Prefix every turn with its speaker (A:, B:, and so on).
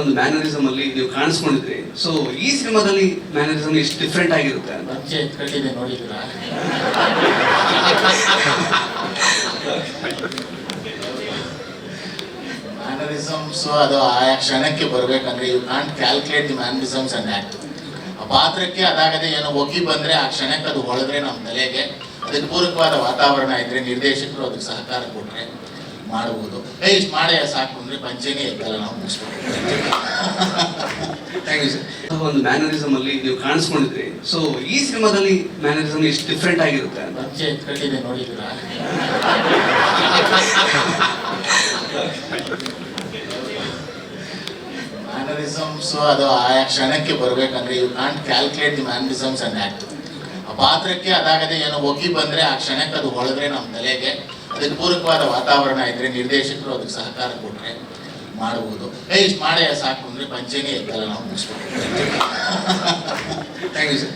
A: ಒಂದು ಮ್ಯಾನರಿಸಮ್ ಅಲ್ಲಿ ನೀವು ಕಾಣಿಸ್ಕೊಂಡಿದ್ರಿ. ಸೊ ಈ ಸಿನಿಮಾದಲ್ಲಿ ಮ್ಯಾನರಿಸಮ್ ಎಷ್ಟು ಡಿಫ್ರೆಂಟ್ ಆಗಿರುತ್ತೆ ಅಂತ.
B: ಮ್ಯಾನರಿಸಮ್ಸ್ ಅದು ಆಯಾ ಕ್ಷಣಕ್ಕೆ ಬರ್ಬೇಕಂದ್ರೆ you can't calculate the mannerisms and act ಆ ಪಾತ್ರಕ್ಕೆ ಅದಾಗದೆ ಏನೋ ಒಗ್ಗಿ ಬಂದ್ರೆ ಆ ಕ್ಷಣಕ್ಕೆ ಅದು ಹೊಳೆದ್ರೆ ನಮ್ಮ ತಲೆಗೆ. ಅದಕ್ಕೆ ಪೂರಕವಾದ ವಾತಾವರಣ ಇದ್ರೆ ನಿರ್ದೇಶಕರು ಅದಕ್ಕೆ ಸಹಕಾರ ಕೊಟ್ರೆ. ಮಾಡಬಹುದು ಏ ಇಷ್ಟು ಮಾಡೇ ಸಾಕು ಅಂದ್ರೆ ಪಂಚೆನೇ ಎತ್ತಲ್ಲ ನಾವು ಮುಗಿಸ್ಬೇಕು.
A: ಥ್ಯಾಂಕ್ ಯು ಸರ್ ಒಂದು ಮ್ಯಾನರಿಸಮ್ ಅಲ್ಲಿ ನೀವು ಕಾಣಿಸ್ಕೊಂಡಿದ್ರಿ ಸೊ ಈ ಸಿನಿಮಾದಲ್ಲಿ ಮ್ಯಾನರಿಸಮ್ ಎಷ್ಟು ಡಿಫ್ರೆಂಟ್ ಆಗಿರುತ್ತೆ ಅಂತ.
B: ಪಂಚೆ ಎತ್ಕೊಂಡಿದೆ ನೋಡಿದ್ರಾ ಮ್ಯಾನರಿಸಮ್ಸ್ ಅದು ಆ ಕ್ಷಣಕ್ಕೆ ಬರ್ಬೇಕಂದ್ರೆ you can't calculate the mannerisms and act ಆ ಪಾತ್ರಕ್ಕೆ ಅದಾಗದೆ ಏನೋ ಒಗ್ಗಿ ಬಂದ್ರೆ ಆ ಕ್ಷಣಕ್ಕೆ ಅದು ಹೊಳೆದ್ರೆ ನಮ್ಮ ತಲೆಗೆ. ಅದಕ್ಕೆ ಪೂರಕವಾದ ವಾತಾವರಣ ಇದ್ರೆ ನಿರ್ದೇಶಕರು ಅದಕ್ಕೆ ಸಹಕಾರ ಕೊಟ್ರೆ ಮಾಡಬಹುದು ಏ, ಇಷ್ಟು ಮಾಡೇ ಸಾಕು ಅಂದ್ರೆ ಪಂಚೆನೇ ಎತ್ತಲ್ಲ, ನಾವು ಮುಗಿಸ್ಬೇಕು
A: ಥ್ಯಾಂಕ್ ಯು ಸರ್